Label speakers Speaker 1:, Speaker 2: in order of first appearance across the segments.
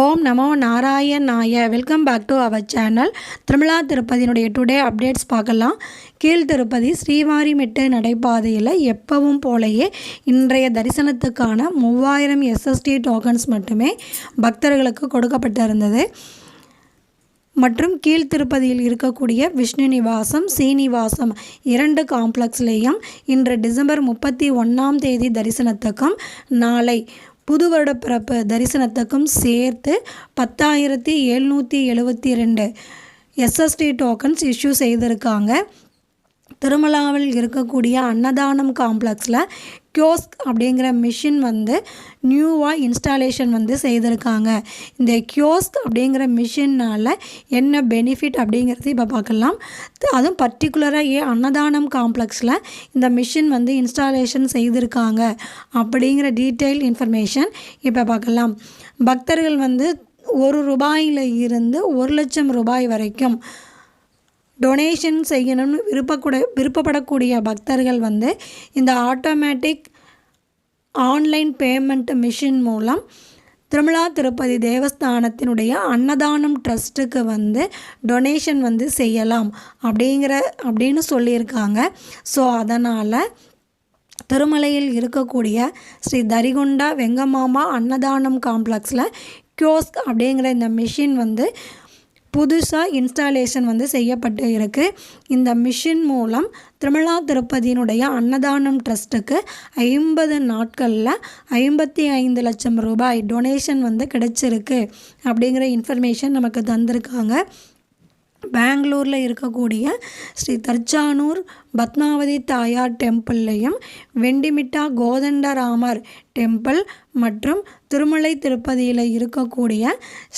Speaker 1: ஓம் நமோ நாராயணாய. Welcome back to our channel Tirumala திருப்பதியினுடைய today updates பார்க்கலாம். கீழ் திருப்பதி ஸ்ரீவாரிமெட்டு நடைபாதையில் எப்பவும் போலயே இன்றைய தரிசனத்துக்கான மூவாயிரம் எஸ்எஸ்டி டோக்கன்ஸ் மட்டுமே பக்தர்களுக்கு கொடுக்கப்பட்டிருந்தது. மற்றும் கீழ்த்திருப்பதியில் இருக்கக்கூடிய விஷ்ணு நிவாசம் சீனிவாசம் இரண்டு காம்ப்ளெக்ஸ்லேயும் இன்று டிசம்பர் முப்பத்தி ஒன்றாம் தேதி தரிசனத்துக்கும் நாளை புது வருட பிறப்பு தரிசனத்துக்கும் சேர்த்து பத்தாயிரத்தி எழுநூற்றி எழுபத்தி ரெண்டு எஸ்எஸ்டி டோக்கன்ஸ் இஷ்யூ செய்திருக்காங்க. திருமலாவில் இருக்கக்கூடிய அன்னதானம் காம்ப்ளெக்ஸில் கியோஸ்க் அப்படிங்கிற மிஷின் வந்து நியூவாக இன்ஸ்டாலேஷன் வந்து செய்திருக்காங்க. இந்த கியோஸ்க் அப்படிங்கிற மிஷின்னால் என்ன பெனிஃபிட் அப்படிங்கிறது இப்போ பார்க்கலாம். அதுவும் பர்டிகுலராக ஏ அன்னதானம் காம்ப்ளெக்ஸில் இந்த மிஷின் வந்து இன்ஸ்டாலேஷன் செய்திருக்காங்க அப்படிங்கிற டீட்டெயில் இன்ஃபர்மேஷன் இப்போ பார்க்கலாம். பக்தர்கள் வந்து ஒரு ரூபாயில் இருந்து ஒரு லட்சம் ரூபாய் வரைக்கும் டொனேஷன் செய்யணும்னு விருப்பக்கூட விருப்பப்படக்கூடிய பக்தர்கள் வந்து இந்த ஆட்டோமேட்டிக் ஆன்லைன் பேமெண்ட் மிஷின் மூலம் திருமலா திருப்பதி தேவஸ்தானத்தினுடைய அன்னதானம் ட்ரஸ்ட்டுக்கு வந்து டொனேஷன் வந்து செய்யலாம் அப்படிங்கிற அப்படின்னு சொல்லியிருக்காங்க. ஸோ அதனால் திருமலையில் இருக்கக்கூடிய ஸ்ரீ தரிகுண்டா வெங்கமாமா அன்னதானம் காம்ப்ளெக்ஸில் கியோஸ்க் அப்படிங்கிற இந்த மிஷின் வந்து புதுசாக இன்ஸ்டாலேஷன் வந்து செய்யப்பட்டு இருக்குது இந்த மிஷின் மூலம் திருமலா திருப்பதியினுடைய அன்னதானம் ட்ரஸ்ட்டுக்கு ஐம்பது நாட்களில் ஐம்பத்தி ஐந்து லட்சம் ரூபாய் டொனேஷன் வந்து கிடைச்சிருக்கு. அப்படிங்கிற இன்ஃபர்மேஷன் நமக்கு தந்திருக்காங்க. பெங்களூரில் இருக்கக்கூடிய ஸ்ரீ தர்ச்சானூர் பத்மாவதி தாயார் டெம்பிள்லையும் வெண்டிமிட்டா கோதண்டராமர் டெம்பிள் மற்றும் திருமலை திருப்பதியில் இருக்கக்கூடிய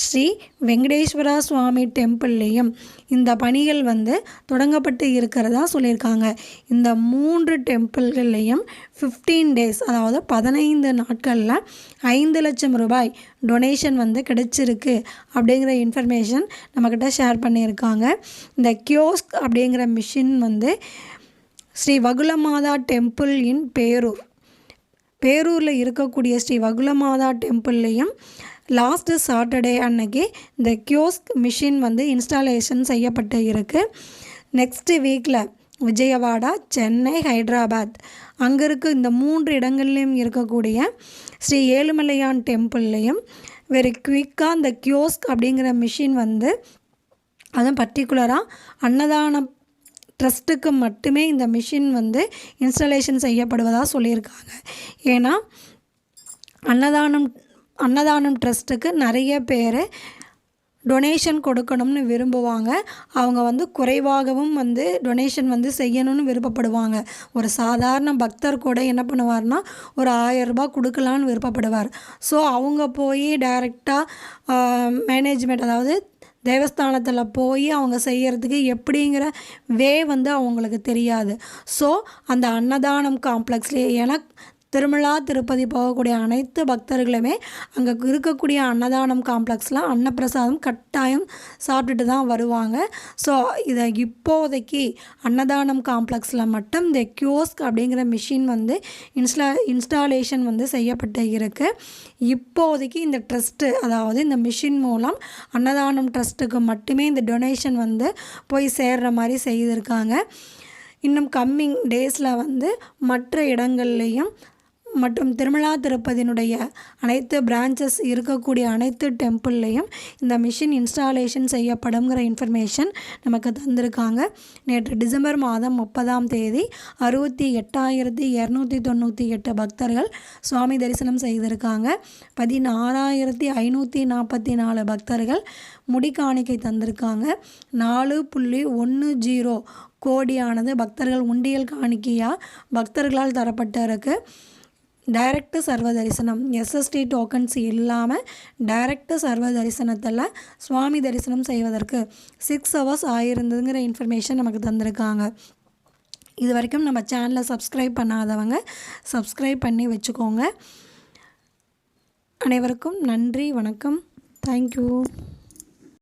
Speaker 1: ஸ்ரீ வெங்கடேஸ்வரா சுவாமி டெம்பிள்லேயும் இந்த பணிகள் வந்து தொடங்கப்பட்டு இருக்கிறதா சொல்லியிருக்காங்க. இந்த மூன்று டெம்பிள்கள்லேயும் ஃபிஃப்டீன் டேஸ் அதாவது பதினைந்து நாட்களில் ஐந்து லட்சம் ரூபாய் டொனேஷன் வந்து கிடைச்சிருக்கு அப்படிங்கிற இன்ஃபர்மேஷன் நம்மக்கிட்ட ஷேர் பண்ணியிருக்காங்க. இந்த கியோஸ்க் அப்படிங்கிற மிஷின் வந்து ஸ்ரீ வகுலமாதா டெம்பிள் இன் பேரூர் பேரூரில் இருக்கக்கூடிய ஸ்ரீ வகுலமாதா டெம்பிள்லேயும் லாஸ்ட்டு சாட்டர்டே அன்னைக்கு இந்த கியோஸ்க் மிஷின் வந்து இன்ஸ்டாலேஷன் செய்யப்பட்டு இருக்குது நெக்ஸ்ட்டு வீக்கில் விஜயவாடா சென்னை ஹைதராபாத். அங்கே இருக்க இந்த மூன்று இடங்கள்லையும் இருக்கக்கூடிய ஸ்ரீ ஏழுமலையான் டெம்பிள்லேயும் வெரி குயிக்காக இந்த கியோஸ்க் அப்படிங்கிற மிஷின் வந்து அதுவும் பர்டிகுலராக அன்னதானம் ட்ரஸ்ட்டுக்கு மட்டுமே இந்த மிஷின் வந்து இன்ஸ்டலேஷன் செய்யப்படுவதாக சொல்லியிருக்காங்க. ஏன்னா அன்னதானம் அன்னதானம் ட்ரஸ்ட்டுக்கு நிறைய பேர் டொனேஷன் கொடுக்கணும்னு விரும்புவாங்க. அவங்க வந்து குறைவாகவும் வந்து டொனேஷன் வந்து செய்யணும்னு விருப்பப்படுவாங்க. ஒரு சாதாரண பக்தர் கூட என்ன பண்ணுவார்னா ஒரு ஆயரரூபா கொடுக்கலான்னு விருப்பப்படுவார். ஸோ அவங்க போய் டைரெக்டாக மேனேஜ்மெண்ட் அதாவது தேவஸ்தானத்தில் போய் அவங்க செய்கிறதுக்கு எப்படிங்கிற வே வந்து அவங்களுக்கு தெரியாது. ஸோ அந்த அன்னதானம் காம்ப்ளெக்ஸ்லேயே ஏன்னா திருமலா திருப்பதி போகக்கூடிய அனைத்து பக்தர்களுமே அங்கே இருக்கக்கூடிய அன்னதானம் காம்ப்ளெக்ஸில் அன்னப்பிரசாதம் கட்டாயம் சாப்பிட்டுட்டு தான் வருவாங்க. ஸோ இதை இப்போதைக்கு அன்னதானம் காம்ப்ளெக்ஸில் மட்டும் இந்த கியோஸ்க் அப்படிங்கிற மிஷின் வந்து இன்ஸ்டா இன்ஸ்டாலேஷன் வந்து செய்யப்பட்டு இருக்குது இப்போதைக்கு இந்த ட்ரஸ்ட்டு அதாவது இந்த மிஷின் மூலம் அன்னதானம் ட்ரஸ்ட்டுக்கு மட்டுமே இந்த டொனேஷன் வந்து போய் சேர்கிற மாதிரி செய்திருக்காங்க. இன்னும் கம்மிங் டேஸில் வந்து மற்ற இடங்கள்லேயும் மற்றும் திருமலா திருப்பதினுடைய அனைத்து பிரான்ச்சஸ் இருக்கக்கூடிய அனைத்து டெம்பிள்லேயும் இந்த மிஷின் இன்ஸ்டாலேஷன் செய்யப்படுங்கிற இன்ஃபர்மேஷன் நமக்கு தந்திருக்காங்க. நேற்று டிசம்பர் மாதம் முப்பதாம் தேதி அறுபத்தி எட்டாயிரத்தி இரநூத்தி தொண்ணூற்றி எட்டு பக்தர்கள் சுவாமி தரிசனம் செய்திருக்காங்க. பதினாறாயிரத்தி ஐநூற்றி நாற்பத்தி நாலு பக்தர்கள் முடிக்காணிக்கை தந்திருக்காங்க. நாலு புள்ளி ஒன்று ஜீரோ கோடியானது பக்தர்கள் உண்டியல் காணிக்கையாக பக்தர்களால் தரப்பட்டிருக்கு. டைரக்ட் சர்வ தரிசனம் எஸ்எஸ்டி டோக்கன்ஸ் இல்லாமல் டைரக்ட் சர்வ தரிசனத்தில் சுவாமி தரிசனம் செய்வதற்கு சிக்ஸ் ஹவர்ஸ் ஆகிருந்ததுங்கிற இன்ஃபர்மேஷன் நமக்கு தந்திருக்காங்க இது வரைக்கும் நம்ம சேனலை சப்ஸ்கிரைப் பண்ணாதவங்க சப்ஸ்கிரைப் பண்ணி வச்சுக்கோங்க. அனைவருக்கும் நன்றி வணக்கம். தேங்க்யூ